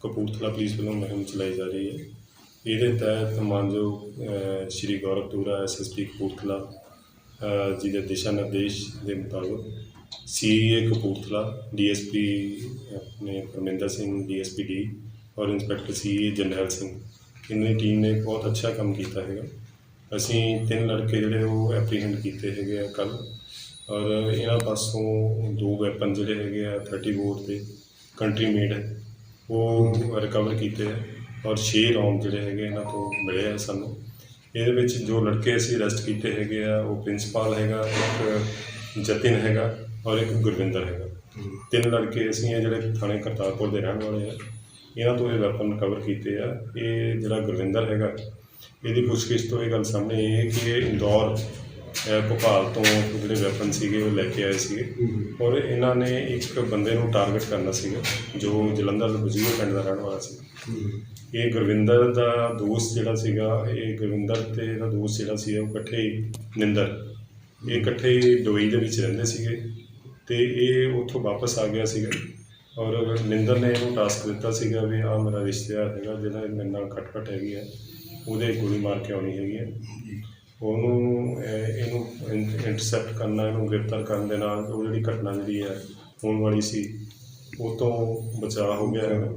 Kapurthala police ਵੱਲੋਂ ਮੁਹਿੰਮ ਚਲਾਈ ਜਾ ਰਹੀ ਹੈ। ਇਹਦੇ ਤਹਿਤ ਮਾਨਯੋਗ ਅ, ਸ਼੍ਰੀ ਗੌਰਵ ਤੂਰਾ ਐਸਐਸਪੀ ਕਪੂਰਥਲਾ ਜੀ ਦੇ ਦਿਸ਼ਾ ਨਿਰਦੇਸ਼ ਦੇ ਮੁਤਾਬਕ ਸੀਏ ਕਪੂਰਥਲਾ ਡੀਐਸਪੀ ਆਪਣੇ ਪਰਮਿੰਦਰ ਸਿੰਘ ਡੀਐਸਪੀ ਡੀ ਔਰ ਇੰਸਪੈਕਟਰ ਸੀਏ ਜਰਨੈਲ ਸਿੰਘ ਇਹਨਾਂ ਦੀ ਟੀਮ ਨੇ ਬਹੁਤ ਅੱਛਾ ਕੰਮ ਕੀਤਾ ਹੈਗਾ। ਅਸੀਂ ਤਿੰਨ ਲੜਕੇ ਜਿਹੜੇ ਉਹ ਐਪਰੀਹੈਂਡ ਕੀਤੇ ਹੈਗੇ ਆ ਕੱਲ ਔਰ ਇਹਨਾਂ ਪਾਸੋਂ ਦੋ ਵੈਪਨ ਜਿਹੜੇ ਹੈਗੇ ਆ 30 ਬੋਰ ਦੇ ਕੰਟਰੀ ਮੇਡ ਉਹ ਰਿਕਵਰ ਕੀਤੇ ਆ ਔਰ 6 ਰੌਂਡ ਜਿਹੜੇ ਹੈਗੇ ਇਹਨਾਂ ਤੋਂ ਮਿਲੇ ਆ ਸਾਨੂੰ। ਇਹਦੇ ਵਿੱਚ ਜੋ ਲੜਕੇ ਅਸੀਂ ਅਰੈਸਟ ਕੀਤੇ ਹੈਗੇ ਆ, ਉਹ ਪ੍ਰਿੰਸੀਪਲ ਹੈਗਾ, ਇੱਕ ਜਤਿਨ ਹੈਗਾ ਔਰ ਇੱਕ ਗੁਰਵਿੰਦਰ ਹੈਗਾ। ਤਿੰਨ ਲੜਕੇ ਅਸੀਂ ਆ ਜਿਹੜੇ ਥਾਣੇ ਕਰਤਾਰਪੁਰ ਦੇ ਰਹਿਣ ਵਾਲੇ ਆ, ਇਹਨਾਂ ਤੋਂ ਇਹ ਵੈਪਨ ਰਿਕਵਰ ਕੀਤੇ ਆ। ਇਹ ਜਿਹੜਾ ਗੁਰਵਿੰਦਰ ਹੈਗਾ, ਇਹਦੀ ਪੁੱਛਗਿੱਛ ਤੋਂ ਇਹ ਗੱਲ ਸਾਹਮਣੇ ਆਈ ਹੈ ਕਿ ਇਹ ਇੰਦੌਰ ਭੋਪਾਲ ਤੋਂ ਜਿਹੜੇ ਵੈਪਨ ਸੀਗੇ ਉਹ ਲੈ ਕੇ ਆਏ ਸੀਗੇ। ਔਰ ਇਹਨਾਂ ਨੇ ਇੱਕ ਬੰਦੇ ਨੂੰ ਟਾਰਗੇਟ ਕਰਨਾ ਸੀਗਾ, ਜੋ ਜਲੰਧਰ ਦੇ ਬਜੀਓ ਪਿੰਡ ਦਾ ਰਹਿਣ ਵਾਲਾ ਸੀ ਇਹ ਗੁਰਵਿੰਦਰ ਦਾ ਦੋਸਤ ਜਿਹੜਾ ਸੀਗਾ, ਇਹ ਗੁਰਵਿੰਦਰ ਤੇ ਇਹਦਾ ਦੋਸਤ ਜਿਹੜਾ ਸੀ, ਉਹ ਇਕੱਠੇ ਹੀ ਨਿੰਦਰ। ਇਹ ਇਕੱਠੇ ਹੀ ਦੁਬਈ ਦੇ ਵਿੱਚ ਰਹਿੰਦੇ ਸੀਗੇ ਤੇ ਇਹ ਉੱਥੋਂ ਵਾਪਸ ਆ ਗਿਆ ਸੀਗਾ। ਔਰ ਨਿੰਦਰ ਨੇ ਇਹਨੂੰ ਟਾਸਕ ਦਿੱਤਾ ਸੀਗਾ ਵੀ ਆ ਮੇਰਾ ਰਿਸ਼ਤੇਦਾਰ ਹੈਗਾ ਜਿਹੜਾ ਮੇਰੇ ਨਾਲ ਖਟਖਟ ਹੈਗੀ ਹੈ, ਉਹਦੇ ਗੋਲੀ ਮਾਰ ਕੇ ਆਉਣੀ ਹੈਗੀ ਹੈ। ਉਹਨੂੰ ਇਹਨੂੰ ਇੰਟਰਸੈਪਟ ਕਰਨਾ ਇਹਨੂੰ ਗ੍ਰਿਫਤਾਰ ਕਰਨ ਦੇ ਨਾਲ ਉਹ ਜਿਹੜੀ ਘਟਨਾ ਜਿਹੜੀ ਹੈ ਹੋਣ ਵਾਲੀ ਸੀ ਉਹ ਤੋਂ ਬਚਾਅ ਹੋ ਗਿਆ ਹੈਗਾ।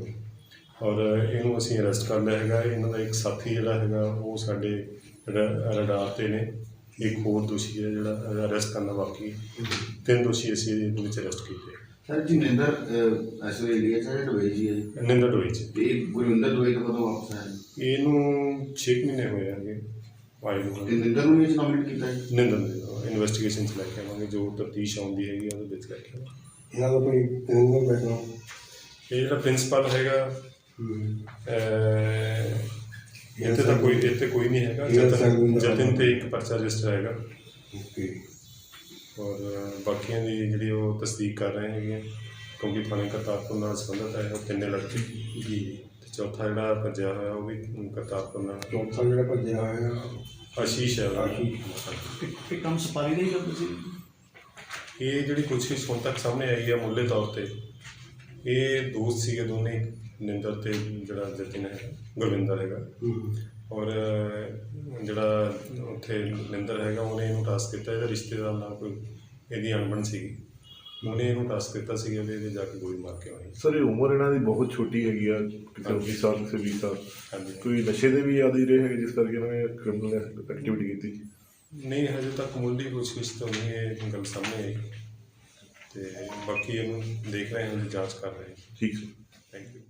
ਔਰ ਇਹਨੂੰ ਅਸੀਂ ਅਰੈਸਟ ਕਰ ਲਿਆ ਹੈਗਾ। ਇਹਨਾਂ ਦਾ ਇੱਕ ਸਾਥੀ ਜਿਹੜਾ ਹੈਗਾ ਉਹ ਸਾਡੇ ਰ- ਰਡਾਰ ਤੇ ਨੇ। ਇੱਕ ਹੋਰ ਦੋਸ਼ੀ ਹੈ ਜਿਹੜਾ ਅਰੈਸਟ ਕਰਨਾ ਬਾਕੀ ਹੈ। ਤਿੰਨ ਦੋਸ਼ੀ ਅਸੀਂ ਇਹਦੇ ਵਿੱਚ ਅਰੈਸਟ ਕੀਤੇ ਸਰ ਜੀ ਨਿੰਦਰ ਇੰਡੀਆ ਚ ਹੈ ਦੁਬਈ ਜੀ ਹੈ ਜੀ। ਤੇ ਇਹ ਗੁਰਵਿੰਦਰ ਦੁਬਈ ਤੋਂ ਕਦੋਂ ਵਾਪਸ ਆਇਆ ਇਹਨੂੰ 6 ਮਹੀਨੇ ਹੋਏ ਹੈਗੇ। ਨੂੰ ਤੇ ਨਿੰਦਰ ਨੂੰ ਵੀ ਇਸ ਕੀਤਾ ਹੈ ਨਿੰਦਰ ਦੇ ਇਨਵੈਸਟੀਗੇਸ਼ਨ ਚ ਲੈ ਕੇ ਆਵਾਂਗੇ ਜੋ ਤਫਤੀਸ਼ ਆਉਂਦੀ ਹੈਗੀ ਉਹਦੇ ਵਿੱਚ ਲੈ ਕੇ ਆਵਾਂਗੇ। ਇਹਨਾਂ ਦਾ ਕੋਈ ਕ੍ਰਿਮੀਨਲ ਬੈਕਗ੍ਰਾਉਂਡ ਇਹ ਜਿਹੜਾ ਪ੍ਰਿੰਸੀਪਲ ਹੈਗਾ ਅਹ, ਇੱਥੇ ਤਾਂ ਕੋਈ ਇੱਥੇ ਕੋਈ ਨਹੀਂ ਹੈਗਾ ਜਤਨ ਤੇ ਇੱਕ ਪਰਚਾ ਰਜਿਸਟਰ ਹੈਗਾ। ਓਕੇ। ਔਰ ਬਾਕੀਆਂ ਦੀ ਜਿਹੜੀ ਉਹ ਤਸਦੀਕ ਕਰ ਰਹੇ ਹੈਗੇ ਆ, ਕਿਉਂਕਿ ਥਾਣੇ ਕਰਤਾਰਪੁਰ ਨਾਲ ਸੰਬੰਧਿਤ ਹੈ ਉਹ ਤਿੰਨੇ ਲੜਕੇ ਜੀ। ਤੇ ਚੌਥਾ ਜਿਹੜਾ ਭੱਜਿਆ ਹੋਇਆ ਉਹ ਵੀ ਕਰਤਾਰਪੁਰ ਨਾਲ। ਚੌਥਾ ਜਿਹੜਾ ਭੱਜਿਆ ਹੋਇਆ ਆਸ਼ੀਸ਼ ਹੈ। ਉਹਦਾ। ਕਿ ਕੰਮ ਸਪਾਰੀ ਦਾ ਹੀ ਕਰਦੇ ਸੀ ਇਹ ਜਿਹੜੀ ਪੁੱਛਗਿੱਛ ਹੁਣ ਤੱਕ ਸਾਹਮਣੇ ਆਈ ਹੈ ਮੁੱਢਲੇ ਤੌਰ ਤੇ ਇਹ ਦੋਸਤ ਸੀਗੇ ਦੋਨੇ ਨਿੰਦਰ ਤੇ ਜਿਹੜਾ ਜਤਿਨ ਹੈ ਗੁਰਵਿੰਦਰ ਹੈਗਾ। ਔਰ ਅਹ, ਜਿਹੜਾ ਉੱਥੇ ਨਿੰਦਰ ਹੈਗਾ ਉਹਨੇ ਇਹਨੂੰ ਟਾਸਕ ਦਿੱਤਾ ਇਹਦਾ ਰਿਸ਼ਤੇਦਾਰ ਨਾਲ ਕੋਈ ਇਹਦੀ ਅਣਬਣ ਸੀਗੀ। ਉਹਨੇ ਇਹਨੂੰ ਟਾਸਕ ਦਿੱਤਾ ਸੀਗਾ ਵੀ ਇਹਦੇ ਜਾ ਕੇ ਗੋਲੀ ਮਾਰ ਕੇ ਆਉਣੀ ਸਰ ਇਹ ਉਮਰ ਇਹਨਾਂ ਦੀ ਬਹੁਤ ਛੋਟੀ ਹੈਗੀ ਆ ਕਿਤੇ 20 ਸਾਲ ਕਿਸੇ 20 ਸਾਲ। ਹਾਂਜੀ। ਕੋਈ ਨਸ਼ੇ ਦੇ ਵੀ ਆਦੀ ਰਹੇ ਹੈਗੇ ਜਿਸ ਕਰਕੇ ਇਹਨਾਂ ਨੇ ਕ੍ਰਿਮੀਨਲ ਐਕਟੀਵਿਟੀ ਕੀਤੀ ਨਹੀਂ ਹਜੇ ਤੱਕ ਮੁੱਢਲੀ ਪੁੱਛਗਿੱਛ ਤੋਂ ਨਹੀਂ ਇਹ ਗੱਲ ਸਾਹਮਣੇ ਆਈ। ਤੇ ਬਾਕੀ ਇਹਨੂੰ ਦੇਖ ਰਹੇ ਹਾਂ ਜਾਂਚ ਕਰ ਰਹੇ ਹਾਂ। ਠੀਕ ਸਰ ਥੈਂਕ ਯੂ